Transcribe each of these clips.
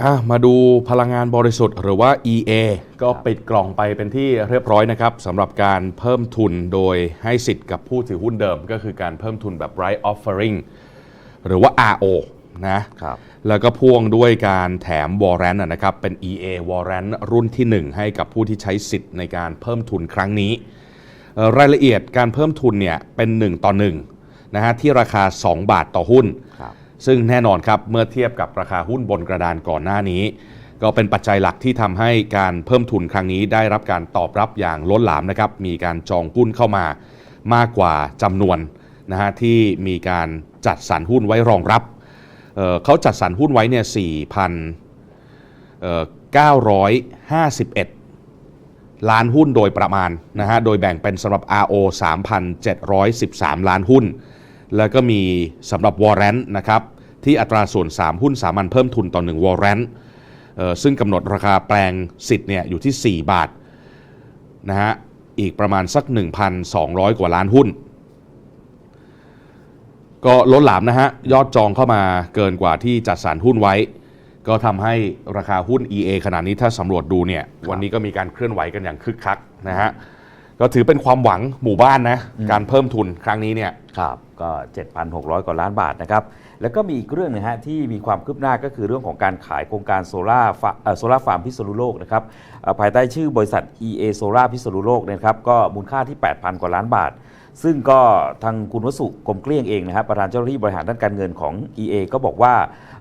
อะมาดูพลังงานบริสุทธิ์หรือว่า EA ก็ปิดกล่องไปเป็นที่เรียบร้อยนะครับสำหรับการเพิ่มทุนโดยให้สิทธิ์กับผู้ถือหุ้นเดิม ก็คือการเพิ่มทุนแบบ right offering หรือว่า RO นะครับแล้วก็พ่วงด้วยการแถม warrant นะนะครับ เป็น EA warrant รุ่นที่ 1 ให้กับผู้ที่ใช้สิทธิ์ในการเพิ่มทุนครั้งนี้เอ่อรายละเอียดการเพิ่มทุนเนี่ยเป็น 1 ต่อ1นะฮะที่ราคา 2 บาทต่อหุ้นครับ ซึ่งแน่นอนครับเมื่อเทียบกับราคาหุ้นบนกระดานก่อนหน้านี้ ก็เป็นปัจจัยหลักที่ทำให้การเพิ่มทุนครั้งนี้ได้รับการตอบรับอย่างล้นหลามนะครับมีการจองหุ้นเข้ามามากกว่าจำนวนนะฮะที่มีการจัดสรรหุ้นไว้รองรับเเขาจัดสรรหุ้นไว้เนี่ย4,951ล้านหุ้นโดยประมาณนะฮะ โดยแบ่งเป็นสำหรับ RO 3,713 ล้านหุ้น แล้วก็มีสำหรับ Warrant นะครับ ที่อัตราส่วน 3 หุ้นสามัญเพิ่มทุนต่อ1 Warrant เอ่อซึ่งกำหนดราคาแปลงสิทธิ์เนี่ยอยู่ที่ 4 บาทนะฮะอีกประมาณสัก 1,200 กว่าล้านหุ้น ก็ล้นหลามนะฮะ ยอดจองเข้ามาเกินกว่าที่จัดสรรหุ้นไว้ ก็ทำให้ราคาหุ้น EA ขนาดนี้ถ้าสำรวจดูเนี่ย วันนี้ก็มีการเคลื่อนไหวกันอย่างคึกคักนะฮะ ก็ถือเป็นความหวังหมู่บ้านนะ การเพิ่มทุนครั้งนี้เนี่ย ครับก็ 7,600 กว่าล้านบาทนะครับ แล้วก็มีอีกเรื่องหนึงฮะที่มีความคืบหน้าก็คือเรื่องของการขายโครงการโซล่าโซล่าฟาร์มพิษณุโลกนะครับเอ่อภายใต้ชื่อบริษัท EA Solar พิษณุโลกเนยนะครับก็มูลค่าที่ 8,000 กว่าล้านบาท ซึ่งก็ทางคุณวสุกรมเกลี้ยงเองนะครับประธานเจ้าหน้าที่บริหารด้านการเงินของ EA ก็บอกว่า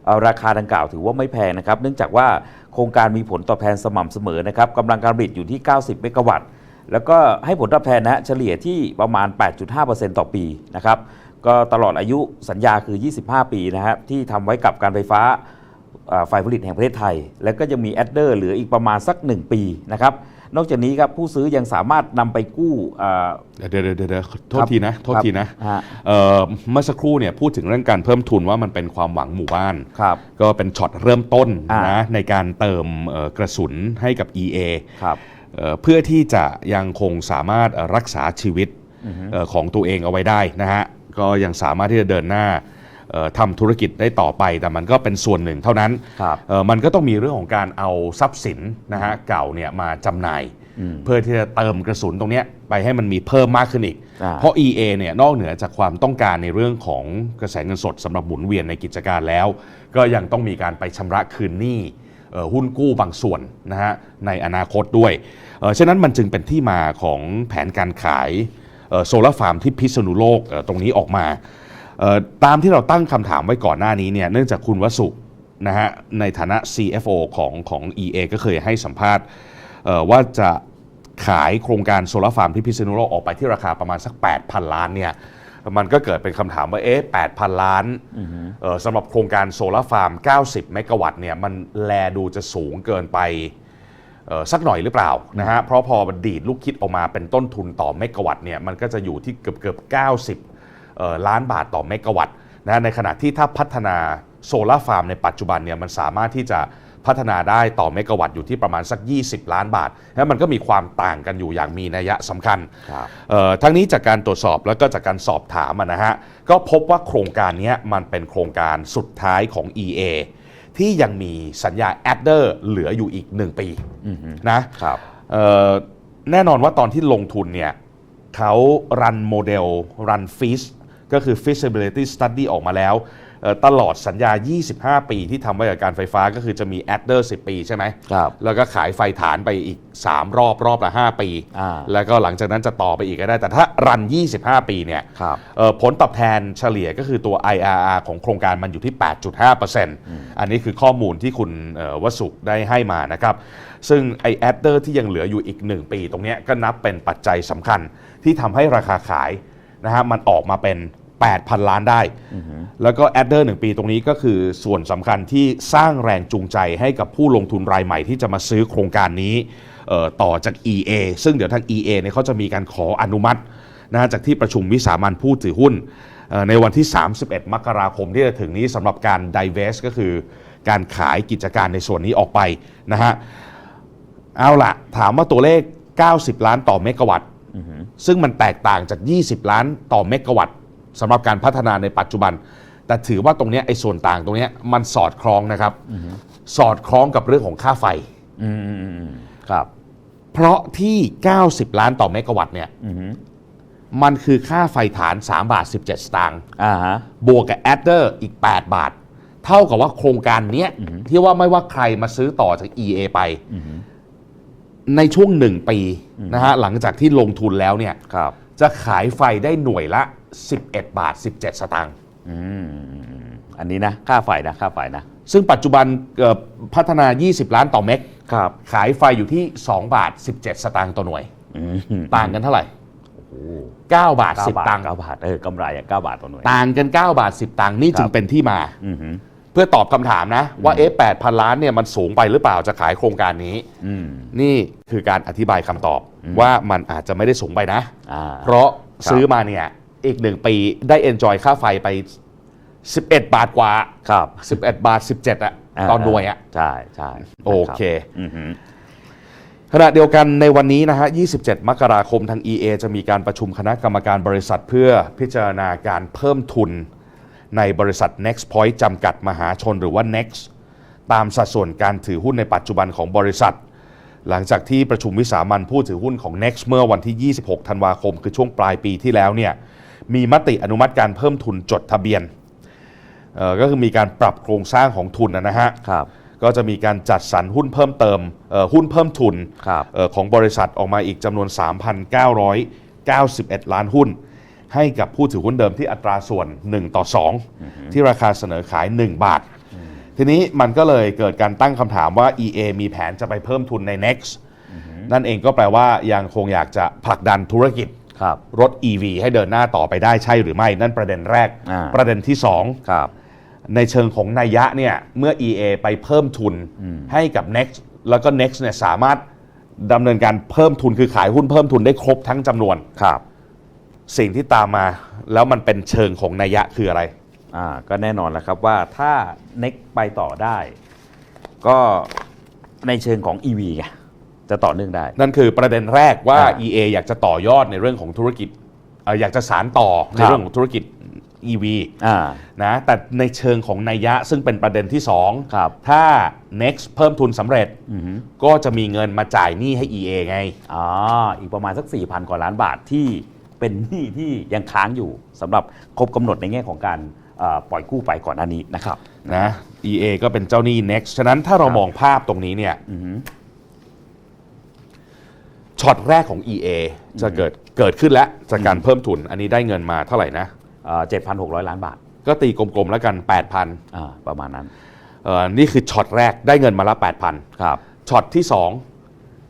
เอ่อราคาดังกล่าวถือว่าไม่แพงนะครับ เนื่องจากว่าโครงการมีผลตอบแทนสม่ำเสมอนะครับกำลังการผลิตอยู่ที่ 90 เมกะวัตต์ แล้วก็ให้ผลตอบแทนนะฮะเฉลี่ยที่ประมาณ 8.5%ต่อปีนะครับก็ตลอดอายุสัญญาคือ 25 ปีนะครับที่ทำไว้กับการไฟฟ้าเอ่อฝ่ายผลิตแห่งประเทศไทย แล้วก็จะมีแอดเดอร์เหลืออีกประมาณสัก 1 ปีนะครับนอกจากนี้ครับผู้ซื้อยังสามารถนำไปกู้เอ่อเดี๋ยวเดี๋ยวเดี๋ยวเดี๋ยวโทษครับทีนะโทษทีนะฮะเอ่อเมื่อสักครู่เนี่ยพูดถึงเรื่องการเพิ่มทุนว่ามันเป็นความหวังหมู่บ้านครับก็เป็นช็อตเริ่มต้นอ่านะในการเติมเอ่อกระสุนให้กับ EA ครับ เอ่อเพื่อที่จะยังคงสามารถเอ่อรักษาชีวิตเอ่อของตัวเองเอาไว้ได้นะฮะก็ยังสามารถที่จะเดินหน้าเอ่อทำธุรกิจได้ต่อไป แต่มันก็เป็นส่วนหนึ่งเท่านั้นครับเอ่อมันก็ต้องมีเรื่องของการเอาทรัพย์สินนะฮะเก่าเนี่ยมาจำหน่าย เพื่อที่จะเติมกระสุนตรงเนี้ยไปให้มันมีเพิ่มมากขึ้นอีกอ่าเพราะ EA เนี่ยนอกเหนือจากความต้องการในเรื่องของกระแสเงินสดสำหรับหมุนเวียนในกิจการแล้ว ก็ยังต้องมีการไปชำระคืนหนี้เอ่อ หุ้นกู้บางส่วนนะฮะในอนาคตด้วยเอ่อฉะนั้นมันจึงเป็นที่มาของแผนการขายโซลาร์ฟาร์มที่พิษณุโลกตรงนี้ออกมา ตามที่เราตั้งคำถามไว้ก่อนหน้านี้เนี่ยเนื่องจากคุณวสุนะฮะในฐานะ CFO ของของ EA ก็เคยให้สัมภาษณ์ว่าจะขายโครงการโซลาร์ฟาร์มที่พิษณุโลกออกไปที่ราคาประมาณสัก 8,000 ล้านเนี่ย มันก็เกิดเป็นคำถามว่าเอ๊ะ8,000 ล้านเอ่อสำหรับโครงการโซลาร์ฟาร์ม 90 เมกะวัตต์เนี่ยมันแลดูจะสูงเกินไปเอ่อสักหน่อยหรือเปล่านะฮะเพราะพอมันดีดลูกคิดออกมาเป็นต้นทุนต่อเมกะวัตต์เนี่ยมันก็จะอยู่ที่เกือบเกือบ90เอ่อล้านบาทต่อเมกะวัตต์นะฮะในขณะที่ถ้าพัฒนาโซลาร์ฟาร์มในปัจจุบันเนี่ยมันสามารถที่จะ พัฒนาได้ต่อเมกะวัตต์อยู่ที่ประมาณสัก 20 ล้านบาทแล้วมันก็มีความต่างกันอยู่อย่างมีนัยสำคัญครับเอ่อทั้งนี้จากการตรวจสอบแล้วก็จากการสอบถามอะนะฮะก็พบว่าโครงการเนี้ยมันเป็นโครงการสุดท้ายของ EA ที่ยังมีสัญญาแอดเดอร์เหลืออยู่อีก 1 ปีนะครับเอ่อแน่นอนว่าตอนที่ลงทุนเนี่ยเขารันโมเดล รันฟิชก็คือ feasibility study ออกมาแล้วเอ่อ ตลอดสัญญา 25 ปีที่ทำไว้กับการไฟฟ้าก็คือจะมีแอดเดอร์ 10 ปีใช่ไหมครับแล้วก็ขายไฟฐานไปอีก 3 รอบรอบละ 5 ปีอ่าแล้วก็หลังจากนั้นจะต่อไปอีกก็ได้ แต่ถ้ารัน 25 ปีเนี่ยครับเอ่อผลตอบแทนเฉลี่ยก็คือตัว IRR ของโครงการมันอยู่ที่ 8.5%อันนี้คือข้อมูลที่คุณเอ่อวสุได้ให้มานะครับ ซึ่งไอแอดเดอร์ที่ยังเหลืออยู่อีก 1 ปี ตรงเนี้ยก็นับเป็นปัจจัยสำคัญที่ทำให้ราคาขายนะฮะมันออกมาเป็น 8,000 ล้านได้ แล้วก็แอดเดอร์หนึ่งปีตรงนี้ก็คือส่วนสำคัญที่สร้างแรงจูงใจให้กับผู้ลงทุนรายใหม่ที่จะมาซื้อโครงการนี้เอ่อต่อจาก EA ซึ่งเดี๋ยวทาง EA เนี่ยเขาจะมีการขออนุมัตินะฮะจากที่ประชุมวิสามันผู้ถือหุ้นเอ่อในวันที่ 31 มกราคมที่จะถึงนี้สำหรับการ divest ก็คือการขายกิจการในส่วนนี้ออกไปนะฮะเอาล่ะ ถามว่าตัวเลข 90 ล้านต่อเมกะวัตต์ซึ่งมันแตกต่างจาก 20 ล้านต่อเมกะวัตต์ สำหรับการพัฒนาในปัจจุบัน แต่ถือว่าตรงเนี้ยไอ้ส่วนต่างตรงเนี้ยมันสอดคล้องนะครับ สอดคล้องกับเรื่องของค่าไฟ อืมอืมอืมอืมครับเพราะที่ 90 ล้านต่อเมกะวัตต์เนี่ยอือฮึมันคือค่าไฟฐาน 3 บาท 17 สตางค์ อ่าฮะ บวกกับแอดเดอร์อีก 8 บาท เท่ากับว่าโครงการเนี้ยที่ว่าไม่ว่าใครมาซื้อต่อจาก EA ไป ในช่วง1ปีนะฮะหลังจากที่ลงทุนแล้วเนี่ย ครับ จะขายไฟได้หน่วยละ 11 บาท 17 สตางค์อืมอันนี้นะค่าไฟนะค่าไฟนะซึ่งปัจจุบันเอ่อพัฒนา 20 ล้านต่อเมกครับขายไฟอยู่ที่ 2 บาท 17 สตางค์ต่อหน่วยอืมต่างกันเท่าไหร่9บาทเก้า10บาทตังค์เก้าบาทเออกำไรอะเก้าบาทต่อหน่วย ต่างกัน 9 บาท 10 ตังค์นี่จึคงรับเป็นที่มาอือฮึ เพื่อตอบคำถามนะ ว่าเอ๊ะ8,000ล้านเนี่ยมันสูงไปหรือเปล่าจะขายโครงการนี้ อืม นี่คือการอธิบายคำตอบว่ามันอาจจะไม่ได้สูงไปนะ อ่า เพราะครับซื้อมาเนี่ยอีกหนึ่งปีได้เอนจอยค่าไฟไป 11 บาทกว่า ครับ11 บาท 17อะตอนหน่วยอะ ใช่ใช่โอเค อือฮึขณะเดียวกันในวันนี้นะฮะ 27 มกราคมทาง EA จะมีการประชุมคณะกรรมการบริษัทเพื่อพิจารณาการเพิ่มทุน ในบริษัท Next Point จำกัดมหาชนหรือว่า Next ตามสัดส่วนการถือหุ้นในปัจจุบันของบริษัท หลังจากที่ประชุมวิสามันผู้ถือหุ้นของ Next เมื่อวันที่ 26 ธันวาคม คือช่วงปลายปีที่แล้วเนี่ยมีมติอนุมัติการเพิ่มทุนจดทะเบียนเอ่อก็คือมีการปรับโครงสร้างของทุนนะฮะครับก็จะมีการจัดสรรหุ้นเพิ่มเติมเอ่อหุ้นเพิ่มทุนครับเอ่อของบริษัทออกมาอีกจำนวน 3,991 ล้านหุ้น ให้กับผู้ถือหุ้นเดิมที่อัตราส่วน 1 ต่อ 2 ที่ราคาเสนอขาย 1 บาท ทีนี้มันก็เลยเกิดการตั้งคำถามว่า EA มีแผนจะไปเพิ่มทุนใน Next นั่นเองก็แปลว่ายังคงอยากจะผลักดันธุรกิจครับรถ EV ให้เดินหน้าต่อไปได้ใช่หรือไม่ นั่นประเด็นแรกอ่าประเด็นที่2ครับในเชิงของนัยยะเนี่ยเมื่อ EA ไปเพิ่มทุนให้กับ Next แล้วก็ Next เนี่ยสามารถดำเนินการเพิ่มทุนคือขายหุ้นเพิ่มทุนได้ครบทั้งจำนวนครับ สิ่งที่ตามมาแล้วมันเป็นเชิงของนัยยะคืออะไร อ่าก็แน่นอนแล้วครับว่าถ้า NEX ไปต่อได้ ก็ในเชิงของ EV ไงจะต่อเนื่องได้ นั่นคือประเด็นแรกว่า อ่า EA อยากจะต่อยอดในเรื่องของธุรกิจเอ่ออยากจะสารต่อในครับ เรื่องของธุรกิจ EV อ่า นะแต่ในเชิงของนัยยะซึ่งเป็นประเด็นที่ 2 ครับ ถ้า Next เพิ่มทุนสำเร็จอือฮึก็จะมีเงินมาจ่ายหนี้ให้ EA ไงอ๋ออีกประมาณสัก 4,000 กว่าล้านบาทที่ เป็นหนี้ที่ยังค้างอยู่สำหรับครบกำหนดในแง่ของการเอ่อปล่อยกู้ไปก่อนหน้านี้นะครับ นะ EA ก็เป็นเจ้าหนี้ Next ฉะนั้นถ้าเราครับมองภาพตรงนี้เนี่ยอือฮึช็อตแรกของ EA จะเกิดเกิดขึ้นแล้วจากการเพิ่มทุน อันนี้ได้เงินมาเท่าไหร่นะเอ่อ7,600ล้านบาทก็ตีกลมๆแล้วกัน 8,000อ่าประมาณนั้นเอ่อนี่คือช็อตแรกได้เงินมาละ 8,000 ครับ ช็อตที่ 2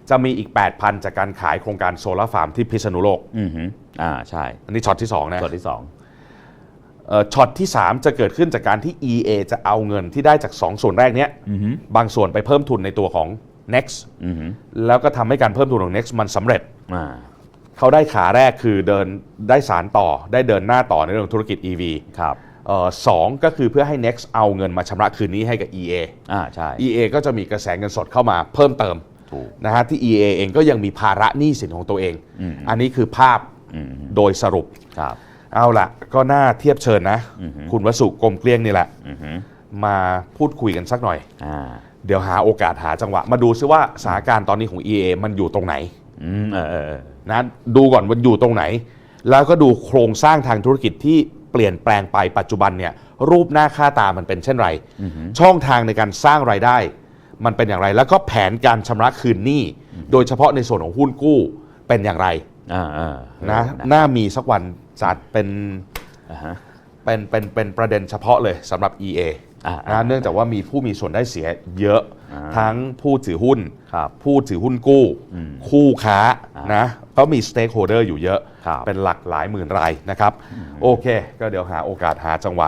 จะมีอีก 8,000 จากการขายโครงการโซลาร์ฟาร์มที่พิษณุโลก อือฮึอ่าใช่อันนี้ช็อตที่ 2 นะส่วนที่เอ่อช็อตที่ 3 จะเกิดขึ้นจากการที่ EA จะเอาเงินที่ได้จาก 2 ส่วนแรกเนี้ย2อือฮึบางส่วนไปเพิ่มทุนในตัวของ Next อือฮึแล้วก็ทำให้การเพิ่มทุนของ Next มันสำเร็จ อ่า เขาได้ขาแรกคือเดินได้สารต่อได้เดินหน้าต่อในเรื่องธุรกิจ EV ครับ เอ่อสองก็คือเพื่อให้ Next เอาเงินมาชำระคืนนี้ให้กับ EA อ่า ใช่ EA ก็จะมีกระแสเงินสดเข้ามาเพิ่มเติมถูก นะฮะที่ EA เองก็ยังมีภาระหนี้สินของตัวเองอืมอันนี้คือภาพอืมโดยสรุป ครับ เอาละก็น่าเทียบเชิญนะอือฮึคุณวสุกรมเกลี้ยงนี่แหละอือฮึมาพูดคุยกันสักหน่อย อ่า เดี๋ยวหาโอกาสหาจังหวะ มาดูซิว่าสถานการณ์ตอนนี้ของ EA มันอยู่ตรงไหนอืมเออเออเออนะดูก่อนมันอยู่ตรงไหน แล้วก็ดูโครงสร้างทางธุรกิจที่เปลี่ยนแปลงไปปัจจุบันเนี่ยรูปหน้าค่าตามันเป็นเช่นไร ช่องทางในการสร้างรายได้ มันเป็นอย่างไร แล้วก็แผนการชำระคืนหนี้โดยเฉพาะในส่วนของหุ้นกู้เป็นอย่างไรอ่าอ่านะเออน่ามีสักวันจัดเป็นอ่าฮะเป็นเป็นเป็นประเด็นเฉพาะเลยสำหรับ EA อ่านะเนื่องจากว่ามีผู้มีส่วนได้เสียเยอะอ่าทั้งผู้ถือหุ้นครับผู้ถือหุ้นกู้อืมคู่ค้าอ่านนะก็มีสเต็กโฮเดอร์อยู่เยอะครับเป็นหลักหลายหมื่นรายนะครับ โอเค ก็เดี๋ยวหาโอกาสหาจังหวะ